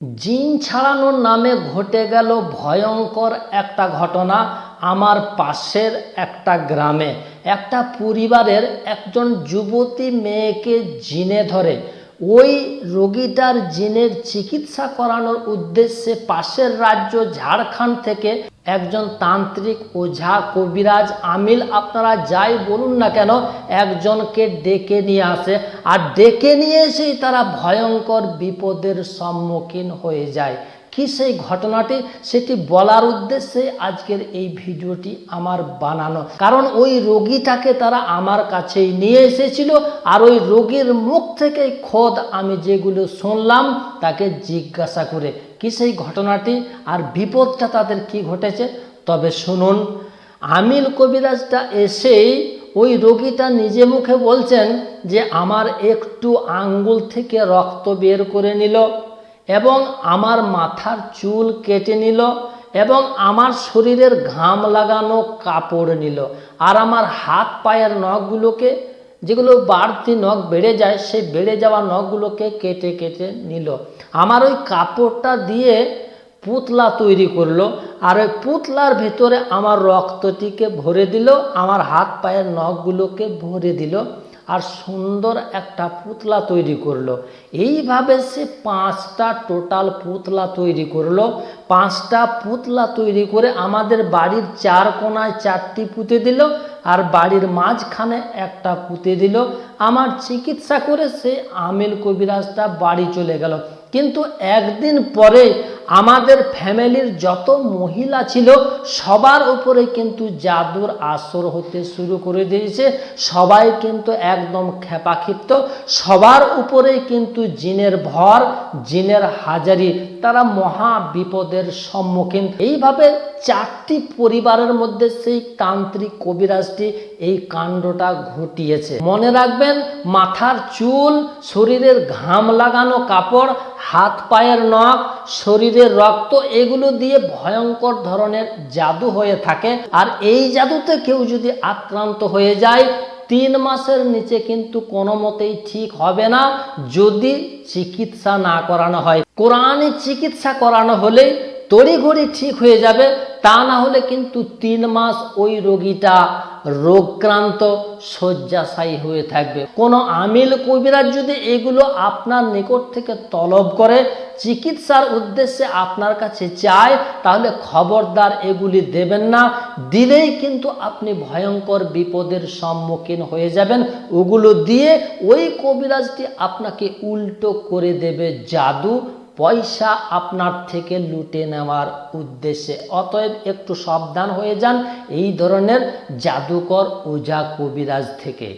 জিন ছাড়ানোর নামে ঘটে গেল ভয়ঙ্কর একটা ঘটনা আমার পাশের একটা গ্রামে। একটা পরিবারের একজন যুবতী মেয়েকে জিনে ধরে। ওই রোগীটার জিনের চিকিৎসা করানোর উদ্দেশ্যে পাশের রাজ্য ঝাড়খণ্ড থেকে একজন তান্ত্রিক ওঝা কবিরাজ আমিল, আপনারা যাই বলুন না কেন, একজনকে ডেকে নিয়ে আসে। আর ডেকে নিয়ে এসেই তারা ভয়ঙ্কর বিপদের সম্মুখীন হয়ে যায়। কি সেই ঘটনাটি? সেটি বলার উদ্দেশ্যে আজকের এই ভিডিওটি আমার বানানো। কারণ ওই রোগীটাকে তারা আমার কাছেই নিয়ে এসেছিল, আর ওই রোগীর মুখ থেকেই খোদ আমি যেগুলো শুনলাম তাকে জিজ্ঞাসা করে। কি সেই ঘটনাটি আর বিপদটা তাদের কি ঘটেছে? তবে শুনুন, আমিল কবিরাজটা এসেই ওই রোগীটা নিজে মুখে বলছেন যে আমার একটু আঙ্গুল থেকে রক্ত বের করে নিল এবং আমার মাথার চুল কেটে নিল এবং আমার শরীরের ঘাম লাগানো কাপড় নিল আর আমার হাত পায়ের নখগুলোকে যেগুলো বাড়তি নখ বেড়ে যায়, সেই বেড়ে যাওয়া নখগুলোকে কেটে কেটে নিল। আমার ওই কাপড়টা দিয়ে পুতলা তৈরি করল আর ওই পুতলার ভেতরে আমার রক্তটিকে ভরে দিল, আমার হাত পায়ের নখগুলোকে ভরে দিল আর সুন্দর একটা পুতলা তৈরি করল। এইভাবে সে পাঁচটা টোটাল পুতলা তৈরি করল। পাঁচটা পুতলা তৈরি করে আমাদের বাড়ির চার কোনায় চারটি পুঁতে দিল। আর বাড়ির মাঝখানে একটা পুঁতে দিল। আমার চিকিৎসা করে সে আমিল কবিরাজটা বাড়ি চলে গেল। কিন্তু একদিন পরে আমাদের ফ্যামিলির যত মহিলা ছিল, সবার উপরে কিন্তু জাদুর আসর হতে শুরু করে দিয়েছে। সবাই কিন্তু একদম খেপাক্ষিপ্ত সবার উপরে কিন্তু জিনের ভর, জিনের হাজারি, তারা মহা বিপদের সম্মুখীন। এইভাবে চারটি পরিবারের মধ্যে সেই তান্ত্রিক কবিরাজটি এই কাণ্ডটা ঘটিয়েছে। মনে রাখবেন, মাথার চুল, শরীরের ঘাম লাগানো কাপড় হাত, পায়ের নখ, শরীরের রক্ত, এগুলো দিয়ে ভয়ঙ্কর ধরনের জাদু হয়ে থাকে। আর এই জাদুতে কেউ যদি আক্রান্ত হয়ে যায়, তিন মাসের নিচে কিন্তু কোনো মতেই ঠিক হবে না, যদি চিকিৎসা না করানো হয়। কোরআনে চিকিৎসা করানো হলে তড়িঘড়ি ঠিক হয়ে যাবে, তা না হলে কিন্তু তিন মাস ওই রোগীটা রোগক্রান্ত, শয্যাশায়ী হয়ে থাকবে। কোনো আমিল কবিরাজ যদি এগুলো আপনার নিকট থেকে তলব করে, চিকিৎসার উদ্দেশ্যে আপনার কাছে চায়, তাহলে খবরদার এগুলি দেবেন না। দিলেই কিন্তু আপনি ভয়ঙ্কর বিপদের সম্মুখীন হয়ে যাবেন। ওগুলো দিয়ে ওই কবিরাজটি আপনাকে উল্টো করে দেবে জাদু পয়সা আপনার থেকে লুটে নেওয়ার উদ্দেশ্যে। অতএব একটু সাবধান হয়ে যান এই ধরনের জাদুকর ওঝা কবিরাজ থেকে।